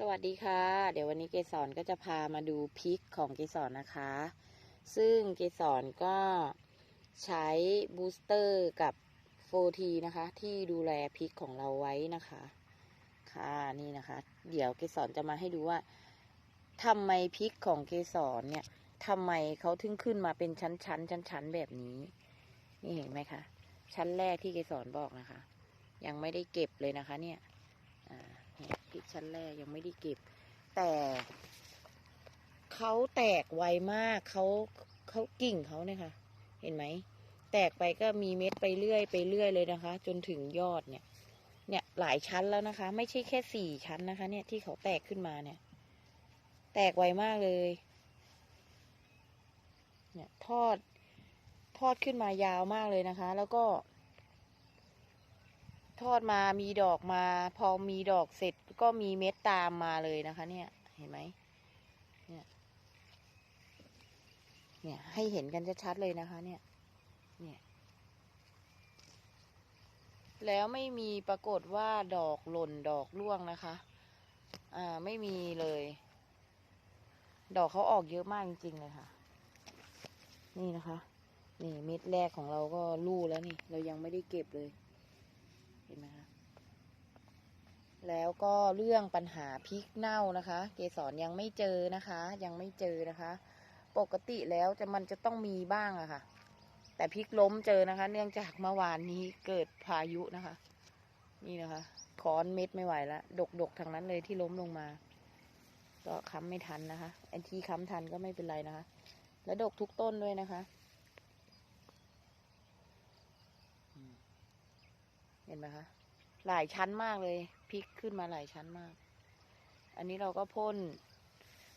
สวัสดีค่ะ เดี๋ยววันนี้เกสรก็จะพามาดูพริกของเกสรนะคะ ซึ่งเกสรก็ใช้บูสเตอร์กับโฟทีนะคะ ที่ดูแลพริกของเราไว้นะคะ ค่ะนี่นะคะ เดี๋ยวเกสรจะมาให้ดูว่าทำไมพริกของเกสรเนี่ยทำไมเขาถึงขึ้นมาเป็นชั้นชั้นชั้นชั้นๆแบบนี้ นี่เห็นไหมคะ ชั้นแรกที่เกสรบอกนะคะ ยังไม่ได้เก็บเลยนะคะเนี่ย พริกชั้นแรกยังไม่ได้เก็บ แต่เขาแตกไวมากเขาเขากิ่งเขาเนี่ยค่ะ เห็นไหม แตกไปก็มีเม็ดไปเรื่อยไปเรื่อยเลยนะคะ จนถึงยอดเนี่ย เนี่ยหลายชั้นแล้วนะคะ ไม่ใช่แค่สี่ชั้นนะคะ เนี่ยที่เขาแตกขึ้นมาเนี่ย แตกไวมากเลย เนี่ยทอดทอดขึ้นมายาวมากเลยนะคะ แล้วก็ อดมามีดอกมา พอมีดอกเสร็จก็มีเม็ดตามมาเลยนะคะ เนี่ยเห็นไหมเนี่ย เนี่ยให้เห็นกันชัดๆเลยนะคะ เนี่ย เนี่ย แล้วไม่มีปรากฏว่าดอกหล่นดอกร่วงนะคะ อ่าไม่มีเลย ดอกเขาออกเยอะมากจริงๆเลยค่ะ นี่นะคะ นี่เม็ดแรกของเราก็รูแล้วนี่ เรายังไม่ได้เก็บเลย เห็นไหมคะแล้วก็เรื่องปัญหาพริกเน่านะคะ เกสรยังไม่เจอนะคะ ยังไม่เจอนะคะ ปกติแล้วจะมันจะต้องมีบ้างอะค่ะ แต่พริกล้มเจอนะคะ เนื่องจากเมื่อวานนี้เกิดพายุนะคะ นี่นะคะค้อนเม็ดไม่ไหวแล้วดกดกทางนั้นเลยที่ล้มลงมา ก็ค้ำไม่ทันนะคะไอ้ที่ค้ำทันก็ไม่เป็นไรนะคะ แล้วดกทุกต้นด้วยนะคะอืม เห็นไหมคะ หลายชั้นมากเลยพริกขึ้นมาหลายชั้นมาก อันนี้เราก็พ่น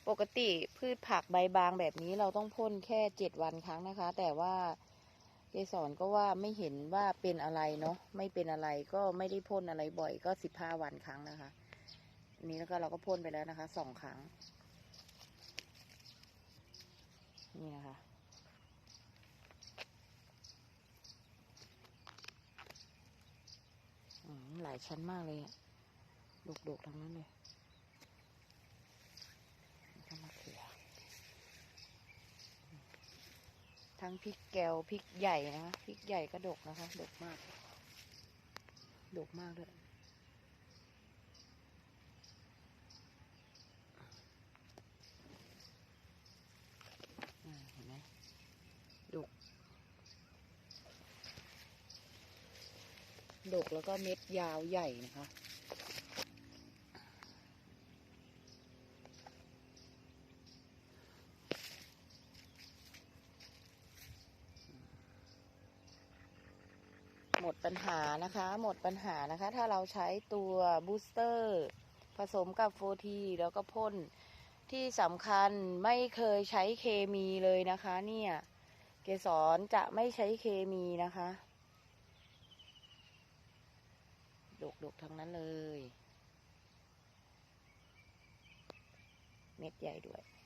ปกติพืชผักใบบางแบบนี้เราต้องพ่นแค่เจ็ดวันครั้งนะคะ แต่ว่าเกสรก็ว่าไม่เห็นว่าเป็นอะไรเนาะไม่เป็นอะไรก็ไม่ได้พ่นอะไรบ่อยก็สิบห้าวันครั้งนะคะอันนี้แล้วก็เราก็พ่นไปแล้วนะคะสองครั้ง นี่นะคะ อืมห ลายชั้นมากเลยอะดกๆทั้งนั้นเลยก็มาเขือทั้งพริกแกวพริกใหญ่นะพริกใหญ่ก็ดกนะคะ ดกมาก ดกมากเลยอ่าเห็นไหมดก ดกแล้วก็เม็ดยาวใหญ่นะคะ หมดปัญหานะคะ หมดปัญหานะคะ ถ้าเราใช้ตัวบูสเตอร์ ผสมกับโฟทีแล้วก็พ่นที่สำคัญไม่เคยใช้เคมีเลยนะคะ เนี่ย เกสรจะไม่ใช้เคมีนะคะ ดกๆทั้งนั้นเลย เม็ดใหญ่ด้วย